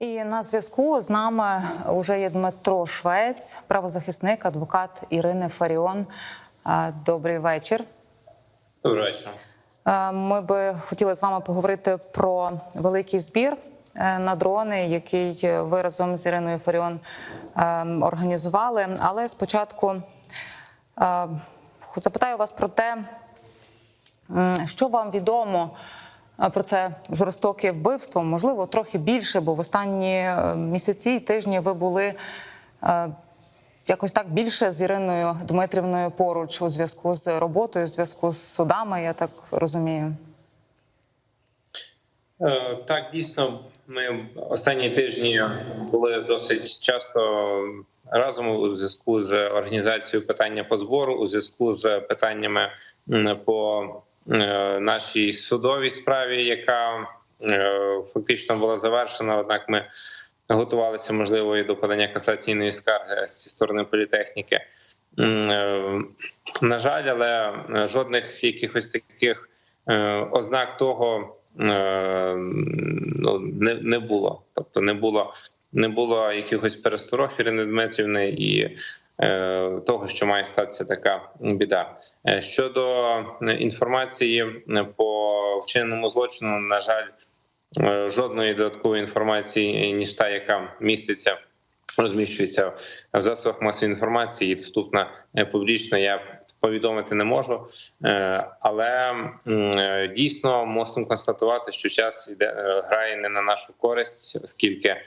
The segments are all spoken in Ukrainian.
І на зв'язку з нами вже є Дмитро Швець, правозахисник, адвокат Ірини Фаріон. Добрий вечір. Доброго вечора. Е, Ми би хотіли з вами поговорити про великий збір е, на дрони, який ви разом з Іриною Фаріон е, організували. Але спочатку е, запитаю вас про те, що вам відомо про це жорстоке вбивство, можливо, трохи більше, бо в останні е, місяці і тижні ви були. е, Якось так більше з Іриною Дмитрівною поруч у зв'язку з роботою, у зв'язку з судами, я так розумію. Е, Так, дійсно, ми останні тижні були досить часто разом у зв'язку з організацією питання по збору, у зв'язку з питаннями по нашій судовій справі, яка е, фактично була завершена. Однак ми готувалися можливо і до подання касаційної скарги зі сторони політехніки. Е, На жаль, але е, жодних якихось таких е, ознак того е, ну, не, не було. Тобто не було, не було якихось пересторог Ірини Дмитрівни і е, того, що має статися така біда. Е, Щодо е, інформації е, по вчиненому злочину, на жаль, е, жодної додаткової інформації, ніж та, яка міститься. Розміщується в засобах масової інформації і доступна е, публічно. Я повідомити не можу, Е, але е, дійсно мусимо констатувати, що час йде е, грає не на нашу користь, оскільки е,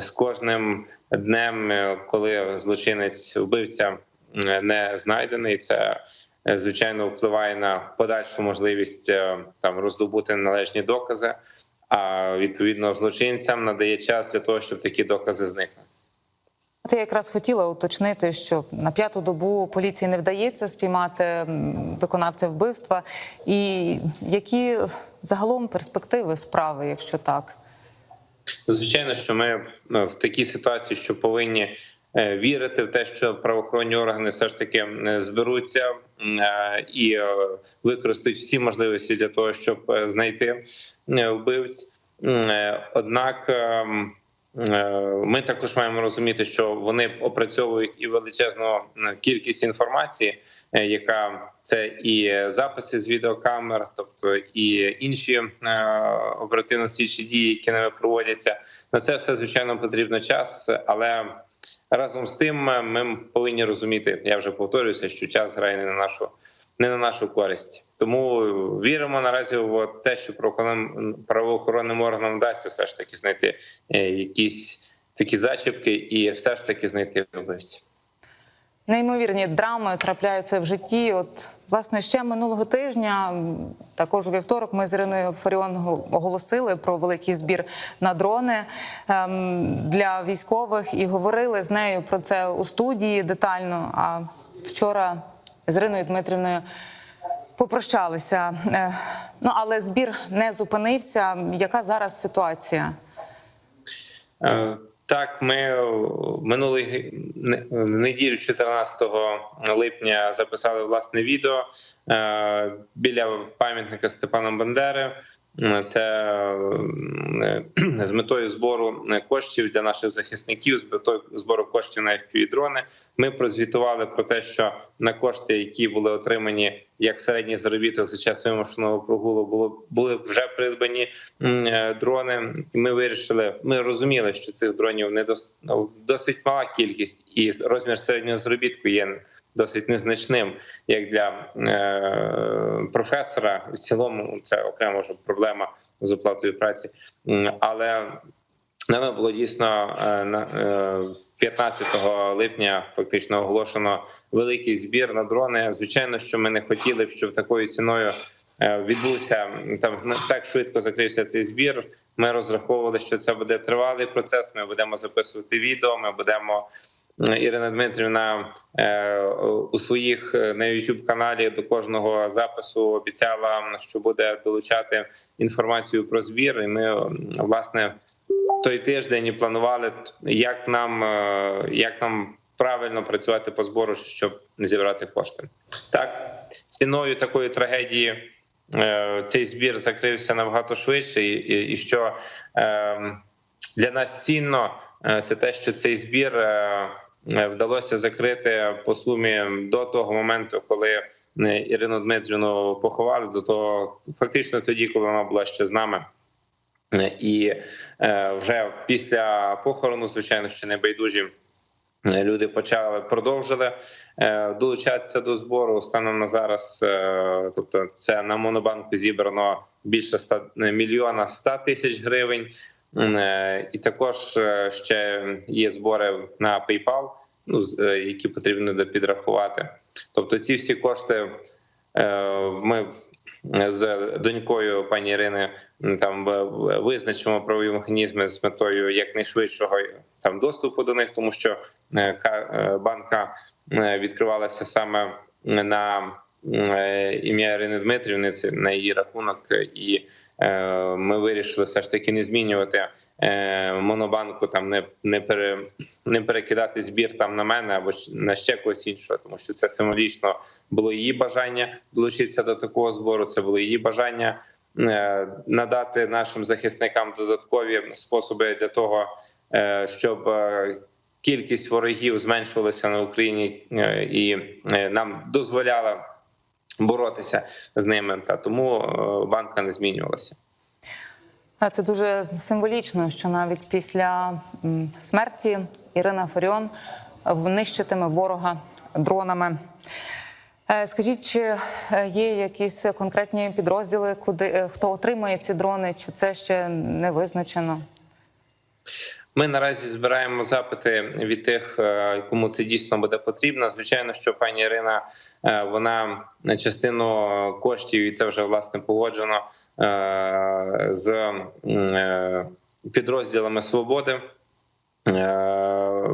з кожним днем, е, коли злочинець вбивця е, не знайдений, це е, звичайно впливає на подальшу можливість е, там роздобути належні докази. А відповідно злочинцям надає час для того, щоб такі докази зникли. Я якраз хотіла уточнити, що на п'яту добу поліції не вдається спіймати виконавця вбивства. І які загалом перспективи справи, якщо так? Звичайно, що ми е, в такій ситуації, що повинні е, вірити в те, що правоохоронні органи все ж таки зберуться е, і е, використають всі можливості для того, щоб знайти вбивць. Однак ми також маємо розуміти, що вони опрацьовують і величезну кількість інформації, яка це і записи з відеокамер, тобто і інші е, оперативно-слідчі дії, які ними проводяться. На це все звичайно потрібно час, але разом з тим е, ми повинні розуміти. Я вже повторююся, що час грає не на нашу. Не на нашу користь, тому віримо наразі в те, що правоохоронним органам вдасться все ж таки знайти е, якісь такі зачіпки, і все ж таки знайти вбивців. Неймовірні драми трапляються в житті. От, власне, ще минулого тижня, також у вівторок, ми з Іриною Фаріон оголосили про великий збір на дрони ем, для військових і говорили з нею про це у студії детально. А вчора з Іриною Дмитрівною попрощалися. Е, ну але збір не зупинився. Яка зараз ситуація? Е, Так, ми минулий минулої неділю, 14 липня, записали власне відео е, біля пам'ятника Степана Бандери. Е, Це е, з метою збору коштів для наших захисників, з метою збору коштів на fpv дрони. Ми прозвітували про те, що на кошти, які були отримані як середній заробіток за час вимушеного прогулу, було були вже придбані е, дрони. Ми вирішили. Ми розуміли, що цих дронів не дос, ну, досить мала кількість, і розмір середнього заробітку є досить незначним, як для е, професора. В цілому це окрема вже проблема з оплатою праці, але Нами було дійсно е, на е, 15 липня фактично оголошено великий збір на дрони. Звичайно, що ми не хотіли б, щоб такою ціною е, відбувся там так швидко закрився цей збір. Ми розраховували, що це буде тривалий процес. Ми будемо записувати відео. Ми будемо Ірина Дмитрівна е, у своїх е, на youtube каналі до кожного запису обіцяла, що буде долучати інформацію про збір. І ми власне той тиждень і планували, як нам е, як нам правильно працювати по збору, щоб не зібрати кошти. Так ціною такої трагедії цей збір закрився набагато швидше, і, і, і що е, для нас цінно, це те, що цей збір вдалося закрити по сумі до того моменту, коли е, Ірину Дмитрівну поховали, до того фактично тоді, коли вона була ще з нами. Е, І е, вже після похорону, звичайно, що небайдужі е, люди почали продовжили е, долучатися до збору. Станом на зараз, е, тобто, це на монобанку зібрано більше 100, мільйона 100 тисяч гривень. Е, І також е, ще є збори на PayPal, ну е, які потрібно допідрахувати. Тобто, ці всі кошти ми з донькою пані Ірини там визначимо правові механізми з метою якнайшвидшого там доступу до них, тому що банка відкривалася саме на ім'я Ірини Дмитрівни, це на її рахунок, і е, ми вирішили все ж таки не змінювати е, монобанку, там не, не, пере, не перекидати збір там на мене або на ще когось іншого, тому що це символічно було її бажання долучитися до такого збору. Це було її бажання е, надати нашим захисникам додаткові способи для того, е, щоб е, кількість ворогів зменшувалася на Україні е, і е, нам дозволяла боротися з ними. Та тому е, банка не змінювалася. Це дуже символічно, що навіть після смерті Ірина Фаріон нищитиме ворога дронами. Е, Скажіть, чи е, є якісь конкретні підрозділи, куди хто отримує ці дрони, чи це ще не визначено? Ми наразі збираємо запити від тих, е, кому це дійсно буде потрібно. Звичайно, що пані Ірина е, вона на частину коштів, і це вже власне погоджено е, з підрозділами свободи.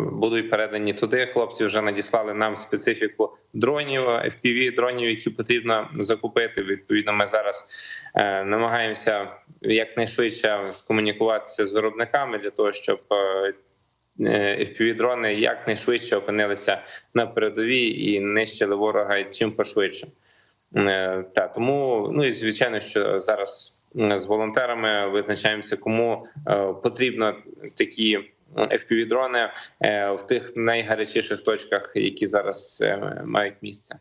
Е, Будуть передані туди. Хлопці вже надіслали нам специфіку дронів, FPV дронів, які потрібно закупити. Відповідно, ми зараз е, намагаємося якнайшвидше скомунікуватися з виробниками для того, щоб е, fpv дрони якнайшвидше опинилися на передовій і нищили ворога чим пошвидше. Е, Та тому, ну і звичайно, що зараз з волонтерами визначаємося, кому е, потрібно такі fpv дрони е, в тих найгарячіших точках, які зараз е, мають місце.